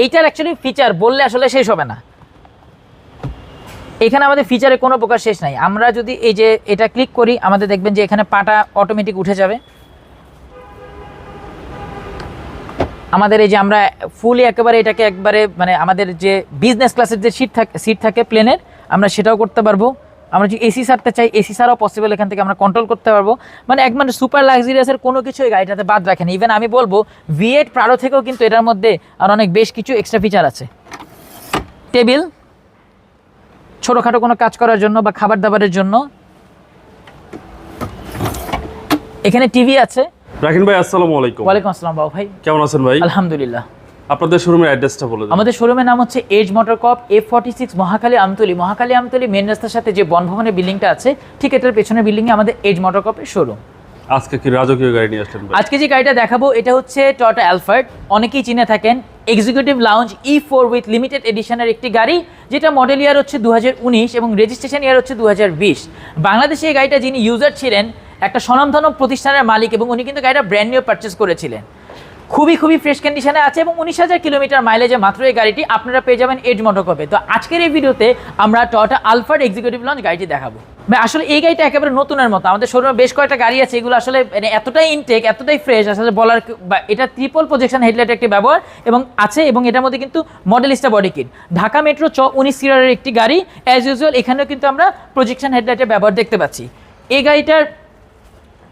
এইটার actually feature বললে আসলে শেষ হবে না। এখানে আমাদের ফিচারে কোনো প্রকার শেষ নাই। আমরা যদি এই যে এটা ক্লিক করি, আমাদের দেখবেন যে এখানে পাটা অটোমেটিক উঠে যাবে। আমাদের এই যে আমরা ফুলি একেবারে এটাকে একবারে মানে আমাদের যে বিজনেস ক্লাসের যে সিট থাকে সিট থাকে প্লেনের আমরা সেটাও করতে পারব। আমরা যদি এসি সারতে চাই এসি সারও পসিবল এখান থেকে আমরা কন্ট্রোল করতে পারব। মানে এক মানে সুপার লাক্সারিয়াসের কোনো কিছু এই গাড়িটাতে বাদ রাখেন ইভেন আমি বলব ভিএট প্রাড়ো থেকেও কিন্তু এটার মধ্যে আর অনেক বেশ কিছু এক্সট্রা ফিচার আছে। টেবিল ছোটোখাটো কোনো কাজ করার জন্য বা খাবার দাবারের জন্য। এখানে টিভি আছে। রাকিন ভাই আসসালামু আলাইকুম। ওয়ালাইকুম আসসালাম বাবু ভাই। কেমন আছেন ভাই? আলহামদুলিল্লাহ। আপনাদের শোরুমের অ্যাড্রেসটা বলে আমাদের শোরুমের নাম হচ্ছে Edge Motor Corp F forty six Mohakhali Amtoli. Mohakhali Amtoli main রাস্তার সাথে যে বনভবনের বিল্ডিংটা আছে ঠিক এটার পেছনের বিল্ডিংয়ে আমাদের এজ মোটর কপের শোরুম আজকে কি রাজকীয় গাড়ি নিয়ে আসলেন আজকে যে গাড়িটা দেখাবো এটা হচ্ছে টয়টা অ্যালফার্ড অনেকেই চিনে থাকেন executive lounge E four with limited এডিশনের একটি গাড়ি যেটা মডেল ইয়ার হচ্ছে দু হাজার উনিশ এবং রেজিস্ট্রেশন ইয়ার হচ্ছে দু হাজার বিশ। বাংলাদেশে এই গাড়িটা যিনি ইউজার ছিলেন একটা স্বনামধন্য প্রতিষ্ঠানের মালিক এবং উনি কিন্তু গাড়িটা ব্র্যান্ড নিউ পারচেস করেছিলেন। খুবই খুবই ফ্রেশ কন্ডিশনে আছে এবং উনিশ হাজার কিলোমিটার মাইলেজে মাত্র এই গাড়িটি আপনারা পেয়ে যাবেন এজ মোটরকপে তো আজকের এই ভিডিওতে আমরা টয়টা আলফার্ড এক্সিকিউটিভ লঞ্চ গাড়িটি দেখাবো। আসলে এই গাড়িটা একেবারে নতুনের মতো। আমাদের শোরুমে বেশ কয়েকটা গাড়ি আছে, এগুলো আসলে মানে এতটাই ইনটেক এতটাই ফ্রেশ আসলে বলার এটা ট্রিপল প্রজেকশন হেডলাইট একটি ব্যবহার এবং আছে এবং এটার মধ্যে কিন্তু Modellista body kit Dhaka metro চ উনিশ সিরিয়ারের একটি গাড়ি অ্যাজ ইউজুয়াল এখানেও কিন্তু আমরা প্রজেকশন হেডলাইটের ব্যবহার দেখতে পাচ্ছি। এই গাড়িটার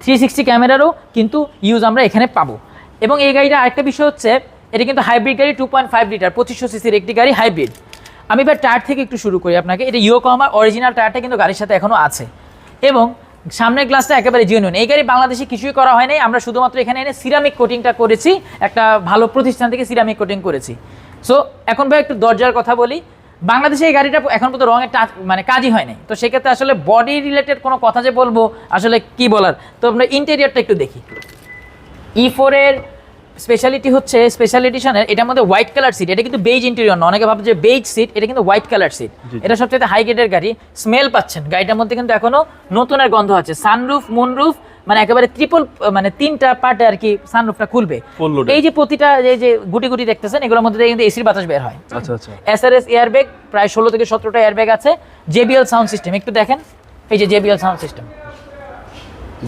থ্রি সিক্সটি ক্যামেরারও কিন্তু ইউজ আমরা এখানে পাবো। এবং এই গাড়িটা আরেকটা বিষয় হচ্ছে, এটা কিন্তু হাইব্রিড গাড়ি টু পয়েন্ট ফাইভ লিটার পঁচিশশো সিসির একটি গাড়ি হাইব্রিড আমি এবার টায়ার থেকে একটু শুরু করি আপনাকে। এটা ইয়োকমার অরিজিনাল টায়ারটা কিন্তু গাড়ির সাথে এখনও আছে। এবং সামনের গ্লাসটা একেবারে জিওনুন এই গাড়ি বাংলাদেশে কিছুই করা হয় নাই। আমরা শুধুমাত্র এখানে এনে সিরামিক কোটিংটা করেছি। একটা ভালো প্রতিষ্ঠান থেকে সিরামিক কোটিং করেছি। সো এখন ভাই একটু দরজার কথা বলি। বাংলাদেশে এই গাড়িটা এখন পর্যন্ত রঙের টাচ মানে কাজই হয় নাই তো সেক্ষেত্রে আসলে বডি রিলেটেড কোনো কথা যে বলব, আসলে কি বলার? তো আমরা ইন্টেরিয়ারটা একটু দেখি। ই ফোরের স্পেশালিটি হচ্ছে স্পেশাল এডিশনের এটার মধ্যে হোয়াইট কালার সিট এটা কিন্তু বেজ ইন্টেরিয়র না। অনেকে ভাবছে যে বেজ সিট এটা কিন্তু হোয়াইট কালার সিট এটা সবচেয়ে হাই গ্রেডের গাড়ি স্মেল পাচ্ছেন। গাড়িটার মধ্যে কিন্তু এখনও নতুনের গন্ধ আছে। সানরুফ মুনরুফ মানে একেবারে ট্রিপল মানে তিনটা পার্টে আর কি সানরুফটা খুলবে। এই যে প্রতিটা এই যে গুটি গুটি দেখতেছেন এগুলোর মধ্যে কিন্তু এসির বাতাস বের হয়। আচ্ছা আচ্ছা। এসআরএস এয়ারব্যাগ প্রায় ষোলো থেকে সতেরোটা এয়ারব্যাগ আছে। জেবিএল সাউন্ড সিস্টেম একটু দেখেন। এই যে JBL sound system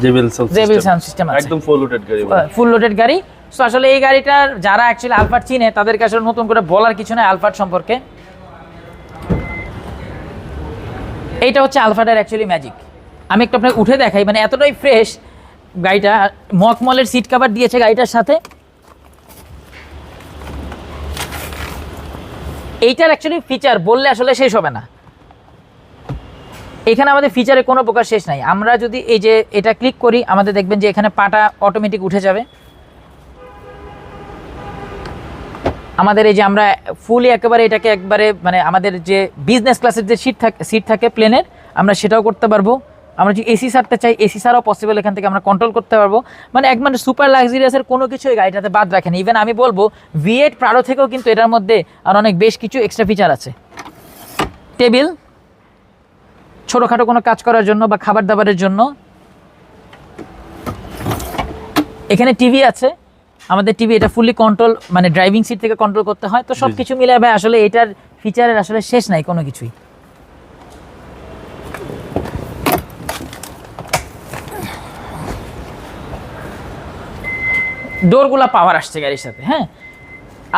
JBL sound JBL sound system আছে। একদম ফুল লোডেড গাড়ি ফুল লোডেড গাড়ি। সো আসলে এই গাড়িটার যারা অ্যাকচুয়ালি চিনে তাদেরকে আসলে নতুন করে বলার কিছু নাই সম্পর্কে। এইটা হচ্ছে আলফাটার অ্যাকচুয়ালি ম্যাজিক আমি একটু আপনাকে উঠে দেখাই মানে এতটাই ফ্রেশ গাড়িটা মকমলের সিট কভার দিয়েছে গাড়িটার সাথে। এইটার অ্যাকচুয়ালি ফিচার বললে আসলে শেষ হবে না। এখানে আমাদের ফিচারে কোনো প্রকার শেষ নাই। আমরা যদি এই যে এটা ক্লিক করি, আমাদের দেখবেন যে এখানে পাটা অটোমেটিক উঠে যাবে। আমাদের এই যে আমরা ফুলি একেবারে এটাকে একবারে মানে আমাদের যে বিজনেস ক্লাসের যে সিট থাকে সিট থাকে প্লেনের আমরা সেটাও করতে পারব। আমরা যদি এসি সারতে চাই এসি সারও পসিবল এখান থেকে আমরা কন্ট্রোল করতে পারব। মানে এক মানে সুপার লাক্সারিয়াসের কোনো কিছু এই গাড়িটাতে বাদ রাখেন। ইভেন আমি বলব ভি ভিএট প্রাড়ো থেকেও কিন্তু এটার মধ্যে আর অনেক বেশ কিছু এক্সট্রা ফিচার আছে। টেবিল ছোটোখাটো কোনো কাজ করার জন্য বা খাবার দাবারের জন্য। এখানে টিভি আছে। আমাদের টিভি এটা ফুললি কন্ট্রোল মানে ড্রাইভিং সিট থেকে কন্ট্রোল করতে হয়। তো সব কিছু মিলে ভাই আসলে এটার ফিচারের আসলে শেষ নাই কোনো কিছুই। ডোরগুলা পাওয়ার আসছে গাড়ির সাথে হ্যাঁ?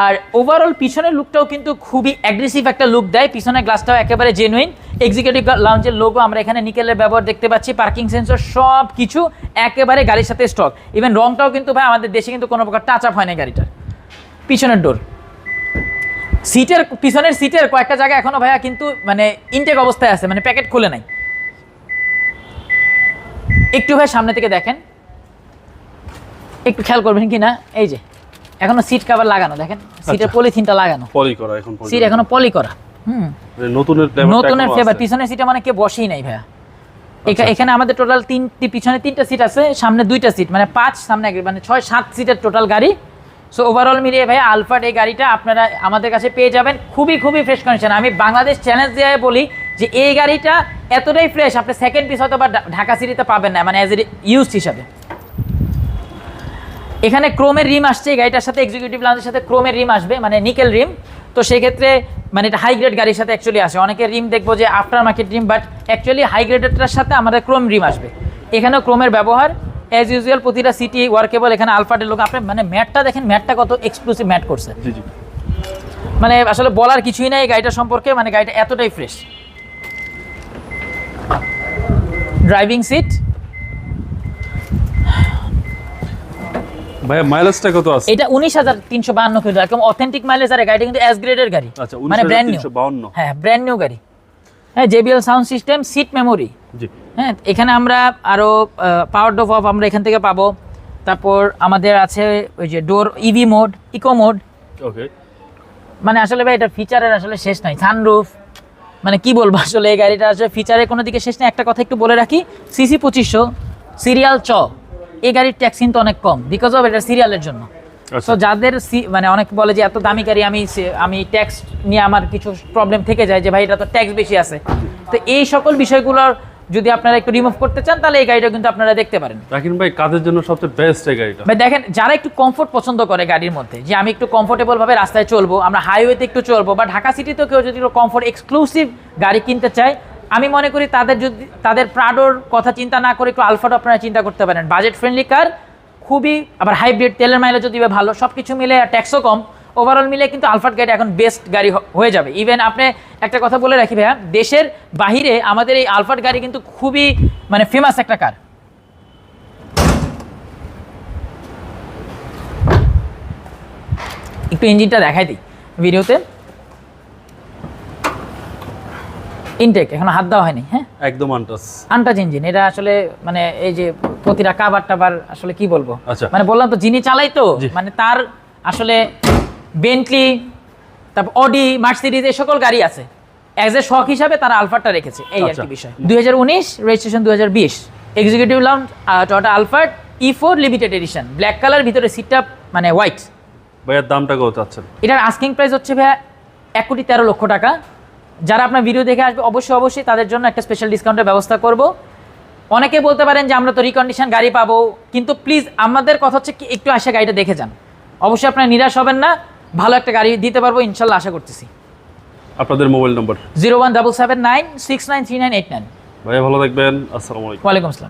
আর ওভারঅল পিছনের লুকটাও কিন্তু খুবই অ্যাগ্রেসিভ একটা লুক দেয়। পিছনের গ্লাসটাও একেবারে জেনুইন এক্সিকিউটিভ লাউঞ্জের লোগো আমরা এখানে নিকেলের ব্যবহার দেখতে পাচ্ছি। পার্কিং সেন্সর সব কিছু একেবারে গাড়ির সাথে স্টক ইভেন রংটাও কিন্তু ভাই আমাদের দেশে কিন্তু কোনো প্রকার টাচ আপ হয় না গাড়িটার। পিছনের ডোর সিটের পিছনের সিটের কয়েকটা জায়গা এখনও ভাইয়া কিন্তু মানে ইনটেক অবস্থায় আছে মানে প্যাকেট খুলে নাই। একটু ভাই সামনে থেকে দেখেন। একটু খেয়াল করবেন কি না? এই যে। এখনও সিট কাভার লাগানো দেখেন? সিটের আচ্ছা। পলিথিনটা লাগানো। পলি করা এখন সিট এখনও পলি করা। হুম। নতুনের নতুনের ফ্লেভার পিছনের সিটে মানে কেউ বসেই নাই ভাইয়া। এখা- আচ্ছা। এখানে আমাদের টোটাল তিনটি পিছনে তিনটা সিট আছে সামনে দুইটা সিট মানে পাঁচ সামনে মানে ছয় সাত সিটের টোটাল গাড়ি। সো ওভারঅল মিলিয়ে ভাই আলফাট এই গাড়িটা আপনারা আমাদের কাছে পেয়ে যাবেন। খুবই খুবই ফ্রেশ কন্ডিশন আমি বাংলাদেশ চ্যালেঞ্জ দিয়ে বলি যে এই গাড়িটা এতটাই ফ্রেশ আপনি সেকেন্ড পিস হয়তো বা ঢাকা সিটিতে পাবেন না মানে অ্যাজ এ ইউজ হিসাবে। এখানে ক্রোমের রিম আসছে গাড়িটার সাথে এক্সিকিউটিভ লাউঞ্জের সাথে ক্রোমের রিম আসবে মানে নিকেল রিম। তো সেক্ষেত্রে মানে এটা হাই গ্রেড গাড়ির সাথে অ্যাকচুয়ালি আসে। অনেকের রিম দেখব যে after market rim but actually high গ্রেডেরটার সাথে আমাদের ক্রোম রিম আসবে। এখানেও ক্রোমের ব্যবহার অ্যাজ ইউজুয়াল প্রতিটা সিটি ওয়ার্কেবল এখানে আলফাটের লোক আপনি মানে ম্যাটটা দেখেন ম্যাটটা কত এক্সক্লুসিভ ম্যাট করছে। মানে আসলে বলার কিছুই নাই এই গাড়িটা সম্পর্কে মানে গাড়িটা এতটাই ফ্রেশ ড্রাইভিং সিট ভাইয়া মাইলেজটা কত আছে? এটা উনিশ হাজার তিনশো বাহান্ন কিলো। একদম অথেন্টিক মাইলেজ আর গাড়িটা কিন্তু এস গ্রেডের গাড়ি। আচ্ছা মানে ব্র্যান্ড নিউ 19352 হ্যাঁ ব্র্যান্ড নিউ গাড়ি। হ্যাঁ JBL sound system seat memory জি। হ্যাঁ এখানে আমরা আরও পাওয়ার ডোপ অফ আমরা এখান থেকে পাবো। তারপর আমাদের আছে ওই যে door EV mode eco mode okay মানে আসলে ভাই এটা ফিচারের আসলে শেষ নাই। সানরুফ মানে কি বলব আসলে এই গাড়িটা আসলে ফিচারের কোনো দিকে শেষ নেই। একটা কথা একটু বলে রাখি সিসি পঁচিশশো সিরিয়াল চ। এই গাড়ির ট্যাক্স কিন্তু অনেক কম বিকজ অফ এটা সিরিয়ালের জন্য। আচ্ছা। তো যাদের সি- মানে অনেক বলে যে এত দামি গাড়ি আমি আমি ট্যাক্স নিয়ে আমার কিছু প্রবলেম থেকে যায় যে ভাই এটা তো ট্যাক্স বেশি আছে। তো এই সকল বিষয়গুলোর যদি আপনারা একটু রিমুভ করতে চান তাহলে এই গাড়িটা কিন্তু আপনারা দেখতে পারেন। রাকিন ভাই কাজের জন্য সবচেয়ে বেস্ট এই গাড়িটা? ভাই দেখেন যারা একটু কমফোর্ট পছন্দ করে গাড়ির মধ্যে যে আমি একটু কমফোর্টেবল ভাবে রাস্তায় চলবো আমরা হাইওয়েতে একটু চলবো বা ঢাকা সিটিতেও কেউ যদি কমফোর্ট এক্সক্লুসিভ গাড়ি কিনতে চায় আমি মনে করি তাদের যদি তাদের প্রাডোর কথা চিন্তা না করে একটু আলফাটা আপনারা চিন্তা করতে পারেন। বাজেট ফ্রেন্ডলি কার খুবই আবার হাইব্রিড তেলের মাইলেজও দিবে ভালো সব কিছু মিলে আর ট্যাক্সও কম ওভারঅল মিলে কিন্তু আলফাট গাড়ি এখন বেস্ট গাড়ি হয়ে যাবে। ইভেন আপনি একটা কথা বলে রাখি ভাইয়া, দেশের বাহিরে আমাদের এই আলফাট গাড়ি কিন্তু খুবই মানে ফেমাস একটা কার একটু ইঞ্জিনটা দেখাই দিই ভিডিওতে। ইনটেক এখনও হাত দেওয়া হয়নি হ্যাঁ? একদম আনটাস আনটাচ ইঞ্জিন এটা আসলে মানে এই যে প্রতিটা কাবার টাবার আসলে কি বলব? আচ্ছা। মানে বললাম তো যিনি চালাই তো মানে তার আসলে বেন্টলি তারপর অডি মার্সিডিজ এই সকল গাড়ি আছে। অ্যাজ এ শখ হিসাবে তারা আলফারটা রেখেছে এই আর আচ্ছা। কি বিষয়। দুই হাজার উনিশ রেজিস্ট্রেশন দুই হাজার বিশ executive lounge টটা Alphard E four limited edition black colour ভিতরে সিটটা মানে হোয়াইট ভাইয়ার দামটা কত চাচ্ছেন? এটার আস্কিং প্রাইস হচ্ছে ভাইয়া এক কোটি তেরো লক্ষ টাকা। যারা আপনার ভিডিও দেখে আসবে অবশ্যই অবশ্যই তাদের জন্য একটা স্পেশাল ডিসকাউন্টের ব্যবস্থা করব। অনেকে বলতে পারেন যে আমরা তো রিকন্ডিশন গাড়ি পাবো কিন্তু প্লিজ আমাদের কথা হচ্ছে কি একটু আসে গাড়িটা দেখে যান। অবশ্যই আপনারা নিরাশ হবেন না ভালো একটা গাড়ি দিতে পারব ইনশাল্লাহ আশা করতেছি। আপনাদের mobile number zero one double seven nine six nine three nine eight nine ভাই ভালো থাকবেন আসসালামু আলাইকুম। ওয়ালাইকুম আসসালাম।